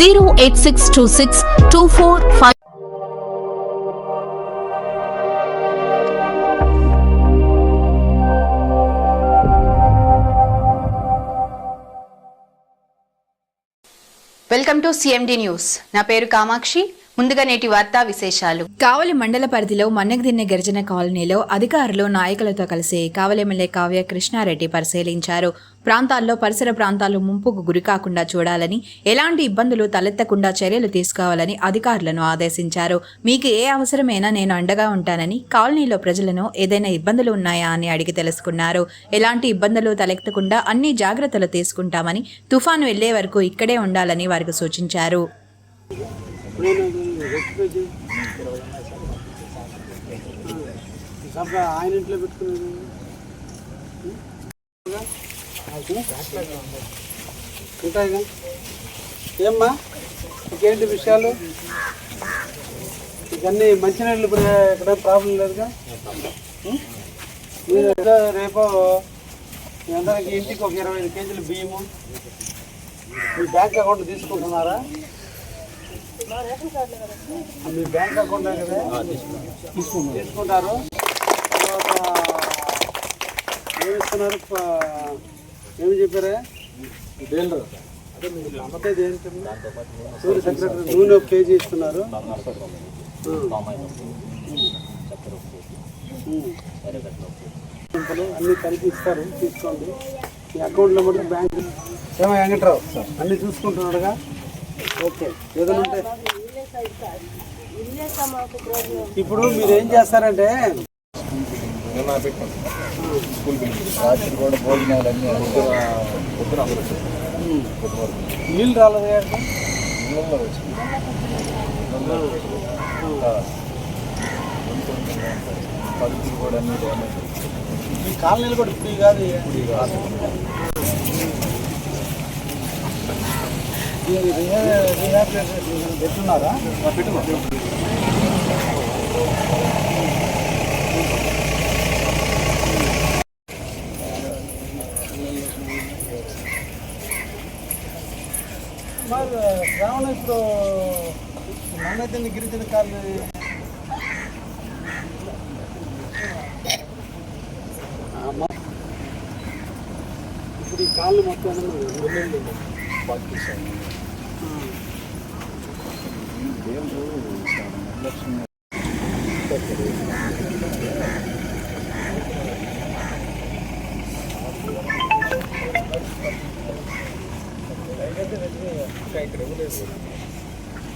zero eight six two six two four five welcome to CMD news నా పేరు కామాక్షి. ముందుగా నేటి వార్తా విశేషాలు. కావలి మండల పరిధిలో మన్నగదిన్నె గిరిజన కాలనీలో అధికారులు నాయకులతో కలిసి కావలి ఎమ్మెల్యే కావ్య కృష్ణారెడ్డి పరిశీలించారు. ప్రాంతాల్లో పరిసర ప్రాంతాలు ముంపుకు గురికాకుండా చూడాలని ఎలాంటి ఇబ్బందులు తలెత్తకుండా చర్యలు తీసుకోవాలని అధికారులను ఆదేశించారు. మీకు ఏ అవసరమైనా నేను అండగా ఉంటానని కాలనీలో ప్రజలను ఏదైనా ఇబ్బందులు ఉన్నాయా అని అడిగి తెలుసుకున్నారు. ఎలాంటి ఇబ్బందులు తలెత్తకుండా అన్ని జాగ్రత్తలు తీసుకుంటామని తుఫాను వెళ్ళే వరకు ఇక్కడే ఉండాలని వారికి సూచించారు. సబ్బా ఆయన ఇంట్లో పెట్టుకునేది ఉంటాయిగా ఏమ్మా? ఇంకేంటి విషయాలు? ఇవన్నీ మంచినీళ్ళు ఇప్పుడు ఎక్కడ ప్రాబ్లం లేదుగా? మీరు రేపు మీ అందరికి ఇంటికి ఒక ఇరవై ఐదు కేజీలు బియ్యము మీ బ్యాంక్ అకౌంట్ తీసుకుంటున్నారా? మీ బ్యాంక్ అకౌంట్ కదా? తీసుకుంటారు. తర్వాత ఏమి చెప్పారా? డీలర్. అమ్మకేది ఏంటి సూర్య సెక్రటరీ నూనె ఒక కేజీ ఇస్తున్నారు. అన్ని కలిపి ఇస్తారు. తీసుకోండి. మీ అకౌంట్లో మటుకు బ్యాంక్ ఏమో వెంకట్రావు? అన్ని చూసుకుంటున్నాడుగా? ఓకే. ఏదైనా ఉంటే. ఇప్పుడు మీరు ఏం చేస్తారంటే నీళ్ళు రాలేదు కదా? ఈ కాలనీలు కూడా ఫ్రీ కాదు పెట్టున్నారా పెట్టుకో మరి శ్రావణ ఇప్పుడు నన్నైతే గిరిజన కాలనీ ఇప్పుడు ఈ కాళ్ళు మొత్తం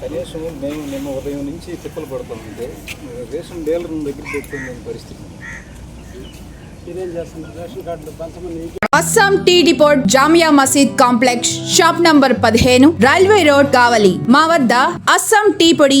కనీసం మేము నిన్న ఉదయం నుంచి తిప్పలు పడుతామంటే రేషన్ డీలర్ దగ్గర పెట్టుకునే పరిస్థితి Assam tea depot Jamia Masjid complex shop number పదిహేను రైల్వే రోడ్ కావలి మా వద్ద అస్సాం టీ పొడి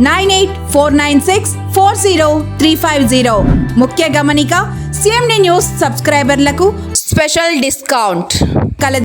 nine eight four nine six four zero three five zero. ముఖ్య గమనిక సిఎండి న్యూస్ సబ్స్క్రైబర్లకు స్పెషల్ డిస్కౌంట్. కల